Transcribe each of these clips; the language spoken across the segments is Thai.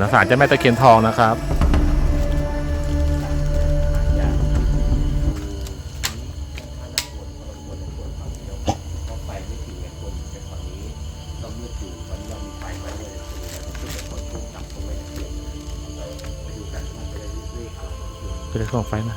นะศาลเจ้าแม่ตะเคียนทองนะครับไฟไม่ถึงไงคนแต่ตอนนี้เรามืดอยู่ตอนนี้เรามีไฟไว้เลยคือแล้วก็คือเป็นคนช่วงจับตรงไว้เดียวไปดูกันว่าจะได้เลขอะไรไปเลยส่องไฟนะ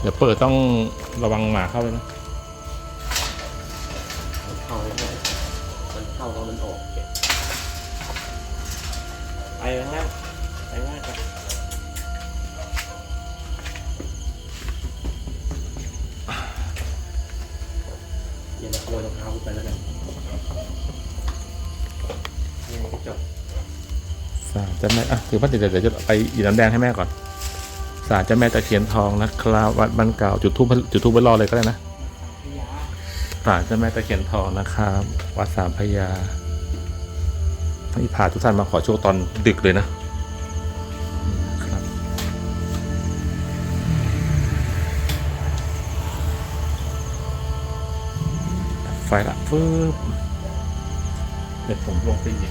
เดี๋ยวเปิดต้องระวังหมาเข้าเลยนะ อย่ามาโกนรองเท้าไปแล้วกันยังไงก็จบศาจ้าแม่อะถือว่าเดี๋ยวเดี๋ยวจะไปหยิบน้ำแดงให้แม่ก่อนศาจ้าแม่ตะเคียนทองนะครับวัดบ้านเก่าจุดทูบจุดทูบไว้รอเลยก็ได้นะศาจ้าแม่ตะเคียนทองนะครับวัดสามพระยาที่พาทุกท่านมาขอโชคตอนดึกเลยนะ ละฟึบเดี๋ยวผมลงไปหยิบ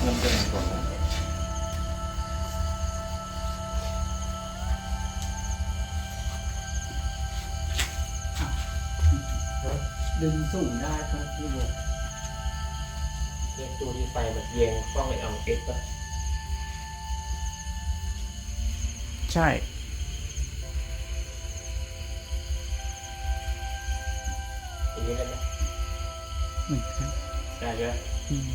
เงินจะลงก่อนนะดึงสูงได้ครับพี่บอกเรียกตัวนี้ไฟมันเอียงกล้องไอเอาเอ็กซ์ป่ะใช่ เหมือนกันได้เยอะอืม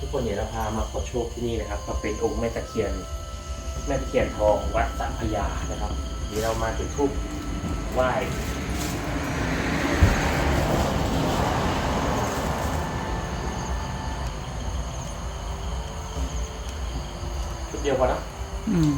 ทุกคนเนี่ยเราพามาขอโชคที่นี่นะครับก็เป็นองค์แม่ตะเคียน แม่ตะเคียนทองวัดสามพระยานะครับนี่เรามาจุดธูปไหว้ชุดเดียวพอนะอืม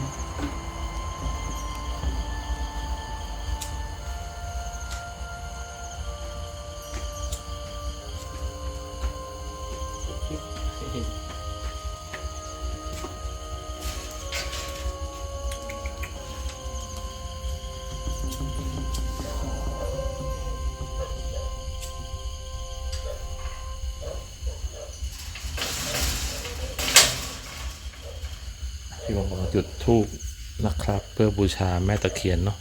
ที่บอกว่าจุดทูบนะครับ เพื่อบูชาแม่ตะเคียนเนาะ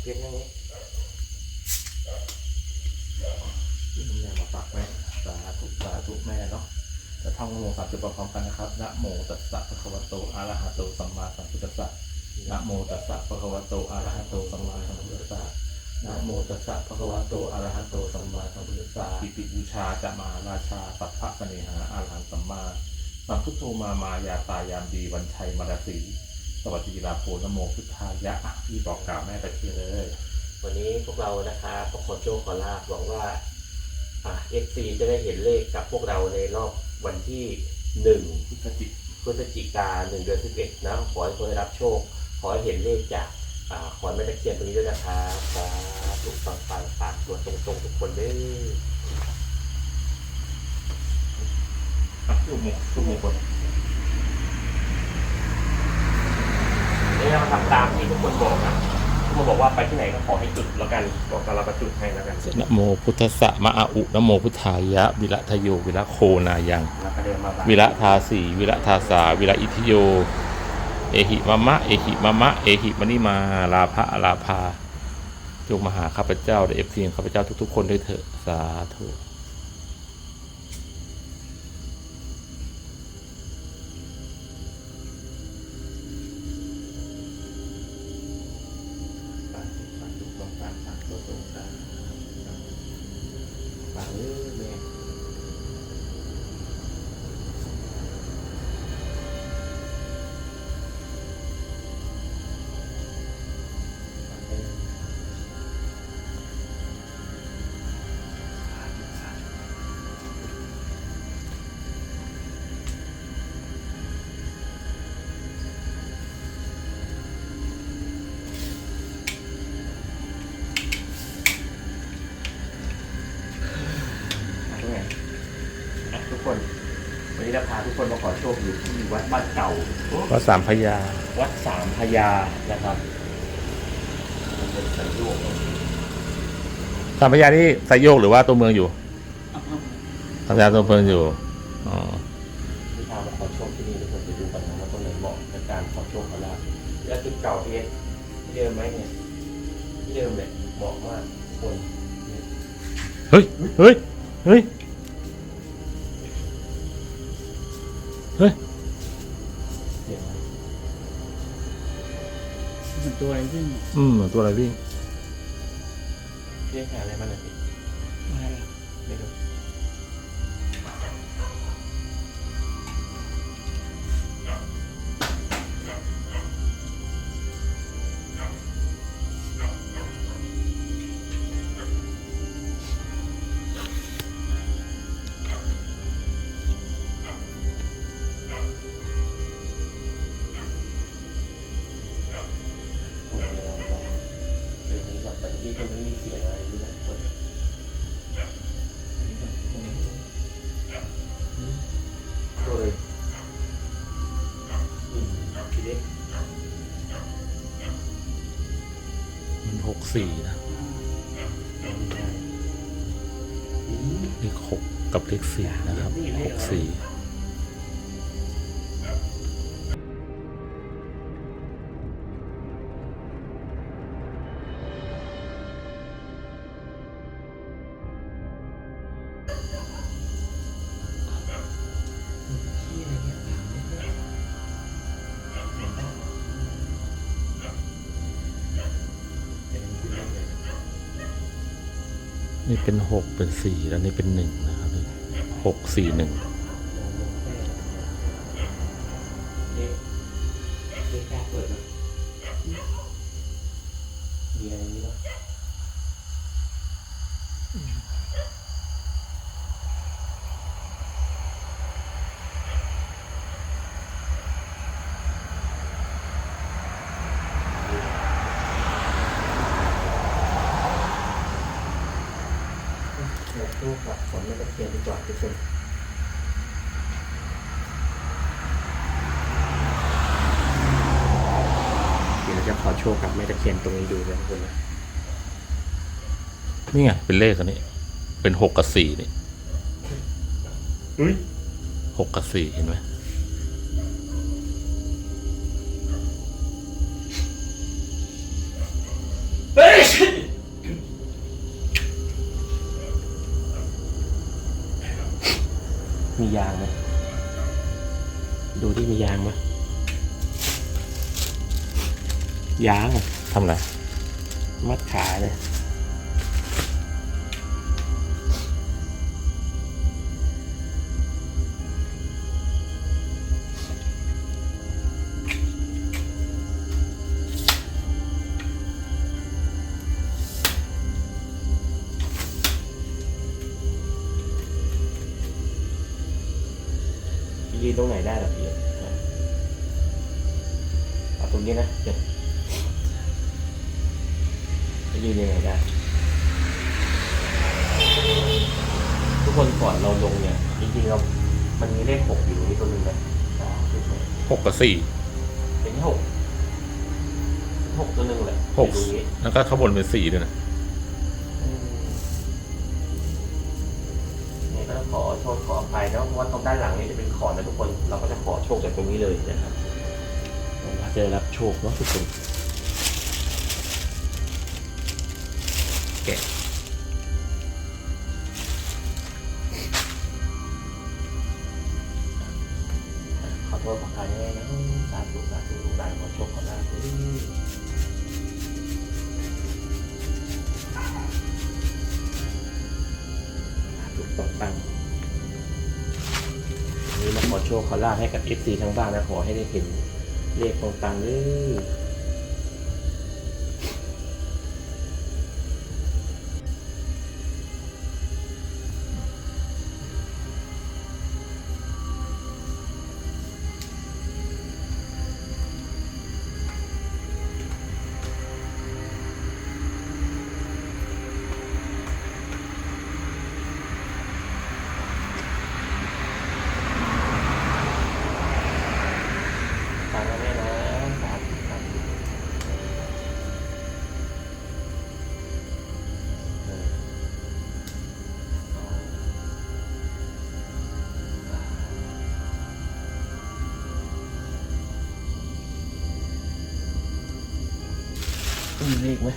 เพียงอย่างนี้ แม่มาฝากแม่สาธุสาธุแม่เนาะจะท่องนโมสามจบพร้อมกันนะครับนะโมตัสสะภะคะวะโตอะระหะโตสัมมาสัมพุทธัสสะ นะโมตัสสะภะคะวะโตอะระหะโตสัมมาสัมพุทธัสสะนะโมตัสสะภะคะวะโตอะระหะโตสัมมาสัมพุทธัสสะปิติบูชาจะมหาราชาสัพพะสเนหาอาหันสัมมาสัมพุทโธมามายาตายามดีวันชัยมรสีสวัสดีลาโพนะโมพุทธายะอะพี่บอกกล่าวแม่ตะเคียนเลย วันนี้พวกเรานะครับก็ขอโชคขอลาบหวังว่าอะเอฟซีจะได้เห็นเลขกับพวกเราในรอบวันที่หนึ่งพุทธจิตพฤศจิกาหนึ่งเดือนสิบเอ็ดนะขอให้คนได้รับโชค ขอเห็นเลขจากขอนแม่ตะเคียนตัวนี้ด้วยนะครับสาธุฟังฟังฝากตัวตรงๆทุกคนเด้ออะทุกมุกทุกมุกคนนี่เราทำตามที่ทุกคนบอกนะทุกคนบอกว่าไปที่ไหนก็ขอให้จุดแล้วกันบอกกันเราก็จุดให้แล้วกันนะโมพุทธะมะอาอุนะโมพุทธายะ วิระทโย วิระโคนายังแล้วก็เดินมาบ้านวิระทาสีวิระทาสา วิระอิทิโย เอหิมะมะ เอหิมะมะ เอหิมะนิมาลาภะลาภาจงมาหาข้าพเจ้าและเอฟซีข้าพเจ้าทุก ๆ คนด้วยเถอะสาธุเออ ทุกคน วันนี้เราพาทุกคนมาขอโชคอยู่ที่วัดบ้านเก่า วัดสามพญาวัดสามพญานะครับมันเป็นสัญญาณสามพญานี่ไซโยกหรือว่าตัวเมืองอยู่สามพญาตัวเมืองอยู่อ๋อที่พามาขอโชคที่นี่ทุกคนไปดูกันนะว่าตรงไหนเหมาะในการขอโชคขอลาภแล้วจุดเก่าเองที่เดิมไหมเนี่ยที่เดิมเลยเหมาะมากทุกคนเฮ้ยเฮ้ยเฮ้ย เฮ้ยเสียงอะไรเหมือนตัวอะไรวิ่งอืมเหมือนตัวอะไรวิ่งเรียกหาอะไรมาหน่อยสิอะไรล่ะไม่รู้ สี่นะเลขหกกับเลขสี่นะครับหกสี่ นี่เป็นหกเป็นสี่แล้วนี่เป็นหนึ่งนะครับนี่หกสี่หนึ่ง เลขเลขแรกเปิดนะมีอะไรนี้ปะเดี๋ยวตู้กับฝนไม่ตะเคียนดีกว่าทุกคน เดี๋ยวเราจะข อโชคกับแม่ตะเคียนตรงนี้ดูนะทุกคนนะนี่ไงเป็นเลขอันนี้ เป็นหกกับสี่นี่เฮ้ยหกกับสี่เห็นไหมมียางไหมดูที่มียางไหม ยางอะทำไรมัดขาเลย มันมีเลขหกอยู่ตรงนี้ตัวหนึ่งนะหกกับสี่เป็นหกหกตัวหนึ่งแหละหกอยู่ตรงนี้แล้วก็ข้างบนเป็นสี่ด้วยนะอืมเนี่ยก็ต้องขอโทษขออภัยนะเพราะว่าตรงด้านหลังนี่จะเป็นขอนนะทุกคน เราก็จะขอโชคจากตรงนี้เลยนะครับหวังว่าจะได้รับโชคเนาะทุกคน สาธุปังปังนี้มาขอโชคขอลาให้กับ FC ทั้งบ้านนะ ขอให้ได้เห็นเลขตรงตังเลย เลขไหม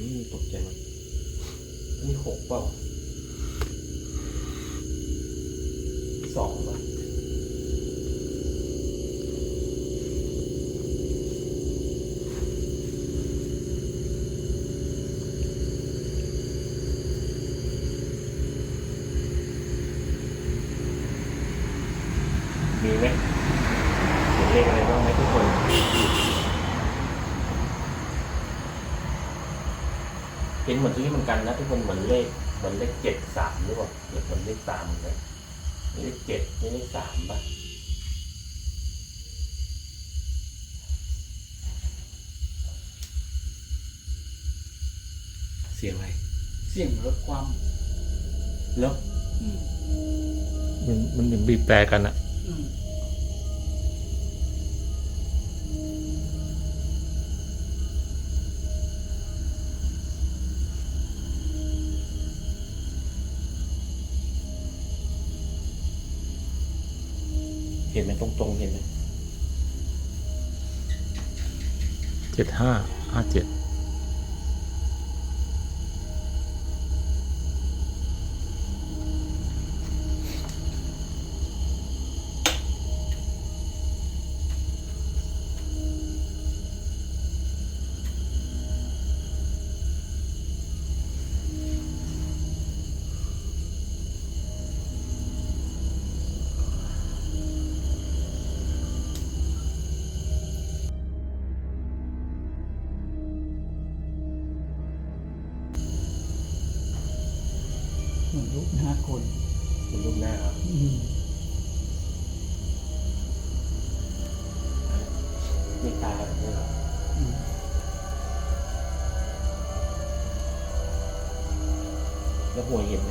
นี่ตกใจมันนี่หกเปล่าสองป่ะมีไหมเห็นเลขอะไรบ้างไหมทุกคน เป็นเหมือนที่นี่เหมือนกันนะทุกคนเหมือนเลขเหมือนเลขเจ็ดสามหรือเปล่าเหมือนเลขสามเหมือนกันนี่เลขเจ็ดนี่เลขสามป่ะเสียงอะไรเสียงรถความแล้วอืมมันมันถึงบีบแต่กันอะ อืม ห็นไหมตรงๆเห็นไหมเจ็ดห้าห้าเจ็ด นลูกห้าคนเป็นรูปหน้าครับอืมนี่ตาแบบนี้เหรออืมแล้วหัวเห็นไหม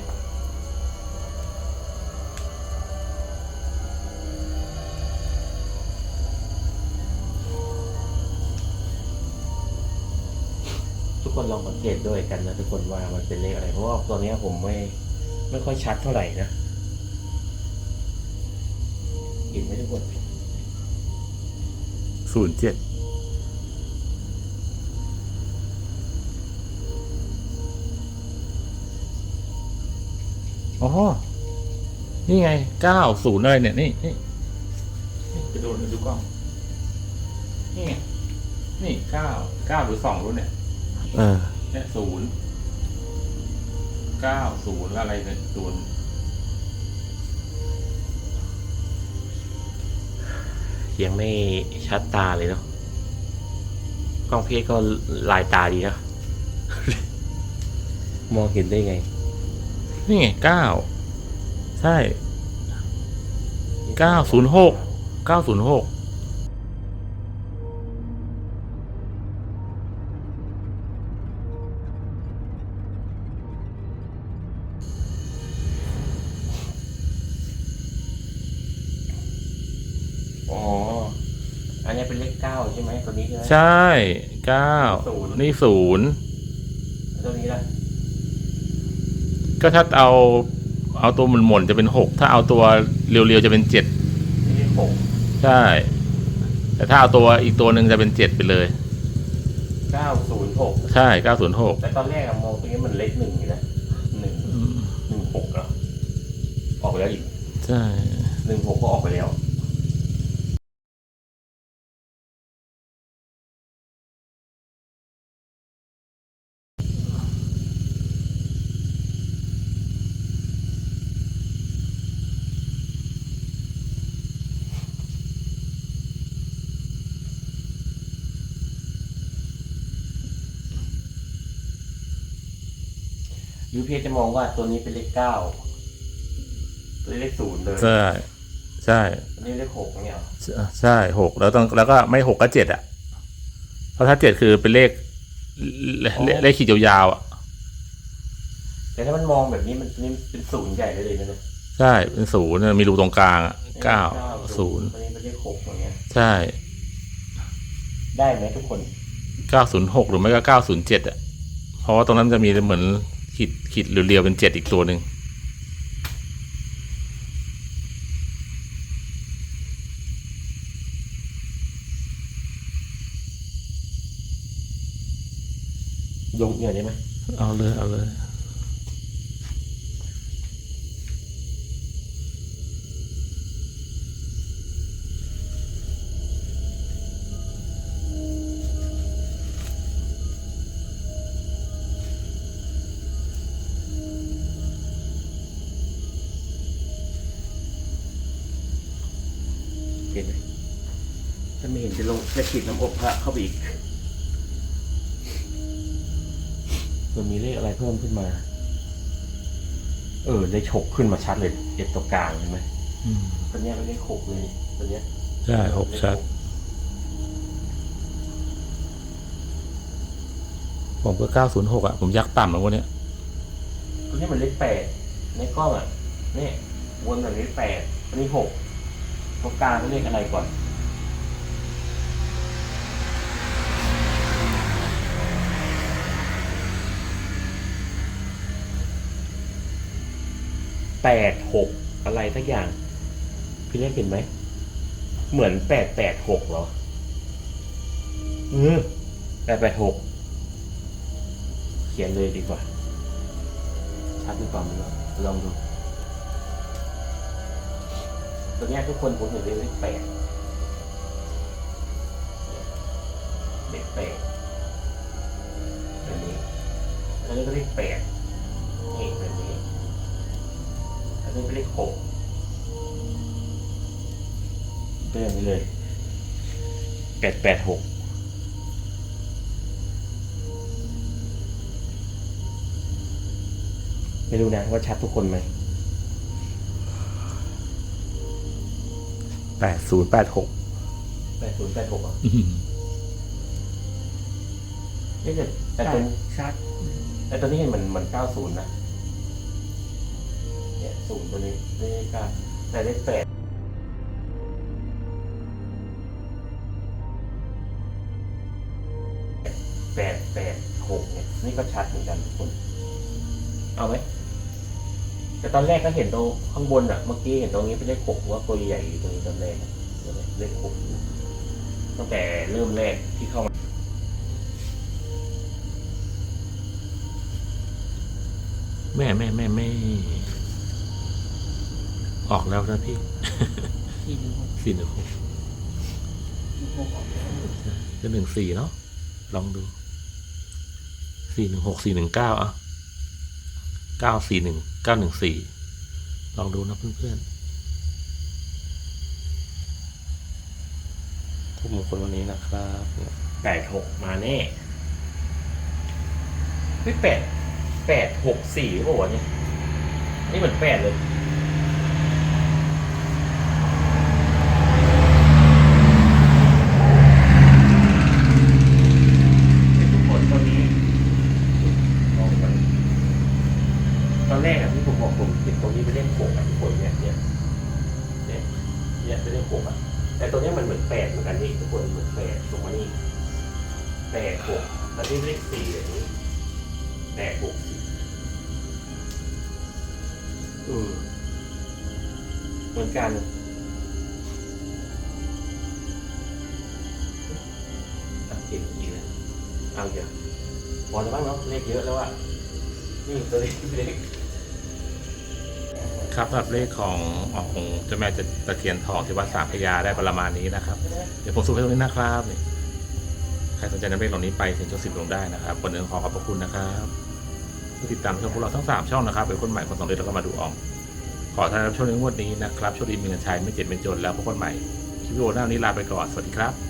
ทุกคนลองสังเกตด้วยกันนะทุกคนว่ามันเป็นเลขอะไรเพราะว่าตอนนี้ผมไม่ ไม่ค่อยชัดเท่าไหร่นะเห็นไหมทุกคนศูนย์เจ็ดอ๋อ นี่ไงเก้าศูนย์อะไรเนี่ย นี่นี่นี่จะดูดูกล้อง นี่ไงนี่เก้าเก้าหรือสองรุ่นเนี่ย เออเนี่ยศูนย์ เก้าศูนย์แล้วอะไรเนี่ยศูนย์ยังไม่ชัดตาเลยเนาะกล้องเพชรก็ลายตาดีนะ มองเห็นได้ไง นี่ไงเก้าใช่เก้าศูนย์หกเก้าศูนย์หก ใช่ไหมใช่เก้าศูนย์นี่ศูนย์ตัวนี้ล่ะก็ถ้าเอาเอาตัวหม่นๆจะเป็นหกถ้าเอาตัวเรียวๆจะเป็นเจ็ดนี่เลขหกใช่ แต่ถ้าเอาตัวอีกตัวหนึ่งจะเป็นเจ็ดไปเลยเก้าศูนย์หกใช่เก้าศูนย์หกแต่ตอนแรกอะมองตรงนี้มันเลขหนึ่งอยู่นะหนึ่งหนึ่งหกเหรอออกไปแล้วอีกใช่หนึ่งหกก็ออกไปแล้ว ยูพีจะมองว่าตัวนี้เป็นเลขเก้าตัวนี้เลขศูนย์เลยใช่ใช่ตัวนี้เลขหกเนี่ยเหรอใช่หกแล้วต้องแล้วก็ไม่หกก็เจ็ดอะ เพราะถ้าเจ็ดคือเป็นเลขเลขเลขขีดยาวๆอะแต่ถ้ามันมองแบบนี้มันนี่เป็นศูนย์ใหญ่ได้เลยนะเนี่ยใช่เป็นศูนย์มีรูตรงกลางอะเก้าศูนย์ตอนนี้เป็นเลขหกอย่างเงี้ยใช่ ได้ไหมทุกคนเก้าศูนย์หกหรือไม่ก็เก้าศูนย์เจ็ดอะเพราะว่าตรงนั้นจะมีเหมือน ขีดขีดเรียวๆเป็นเจ็ดอีกตัวหนึ่งยงเหยื่อได้ไหมเอาเลยเอาเลย จะลงจะฉีดน้ำอบพระเข้าไปอีก มันมีเลขอะไรเพิ่มขึ้นมา เออเลขหกขึ้นมาชัดเลยเอ็ดตัวกลางเห็นไหมอืมตัวเนี้ยเป็นเลขหกเลยตัวเนี้ยใช่หกชัด ผมก็เก้าศูนย์หกอะ ผมยักต่ำแล้ววันเนี้ยตัวนี้มันเลขแปดในกล้องอะนี่วนแบบนี้แปดอันนี้หกตัวกลางเป็นเลขอะไรก่อน แปดหกอะไรสักอย่าง พี่เล่นเป็นไหม เหมือนแปดแปดหกเหรอเออแปดแปดหกเขียนเลยดีกว่า ชัดดีกว่ามั้ลองดูตัวนี้ทุกคนผมเห็นเป็นเลขแปดเลขแปดอันนี้อันนี้ก็เลขแปด นนี้เป็นเลขหกเป็นอย่างนี้เลยแปดแปดหกไม่รู้นะว่าชัดทุกคนไหมแปดศูนย์แปดหกแปดศูนย์แปดหกอะนี่แต่แต่ตัวชัดแต่ตัวนี้เห็นเหมือนเหมือนเก้าศูนย์นะเนี่ยศูนย์ตัวนี้เลขเก้าแต่เลขแปดแปดแปดหกเนี่ยนี่ก็ชัดเหมือนกันทุกคน เอาไหมแต่ตอนแรกก็เห็นตรงข้างบนอะเมื่อกี้เห็นตรงนี้เป็นเลขหกว่าตัวใหญ่อยู่ตรงนี้ตอนแรกเห็นไหมเลขหกตั้งแต่เริ่มแรกที่เข้ามาแม่แม่แม่แม่ ออกแล้วนะพี่ที่หนึ่งหกสี่หนึ่งหกหกออกแล้วก็หนึ่งสี่เนาะลองดูสี่หนึ่งหกสี่หนึ่งเก้าอะเก้าสี่หนึ่งเก้าหนึ่งสี่ลองดูนะเพื่อนๆทุกมงคลวันนี้นะครับแปดหกมาแน่เฮ้ยแปดแปดหกสี่หรือเปล่าวะเนี่ยนี่เหมือนแปดเลย เอาอย่าพอแล้วบ้างเนาะเลขเยอะแล้วอะนี่ตัวเลขเลขครับสำหรับเลขของออกของเจ้าแม่ตะเคียนทองที่วัดสามพระยาได้ประมาณนี้นะครับ เดี๋ยวผมสุปให้ตรงนี้นะครับนี่ใครสนใจนำเลขเหล่านี้ไปเสียงโชคสิบลงได้นะครับคนหนึ่งขอขอบพระคุณนะครับที่ติดตามชมพวกเราทั้งสามช่องนะครับเป็นคนใหม่คนสองเดือนแล้วก็มาดูออกขอท่านรับชมในงวดนี้นะครับโชคดีมีเงินใช้ไม่เจ็บไม่จนแล้วพบกันใหม่คลิปวิดีโอหน้านี้ลาไปก่อนสวัสดีครับ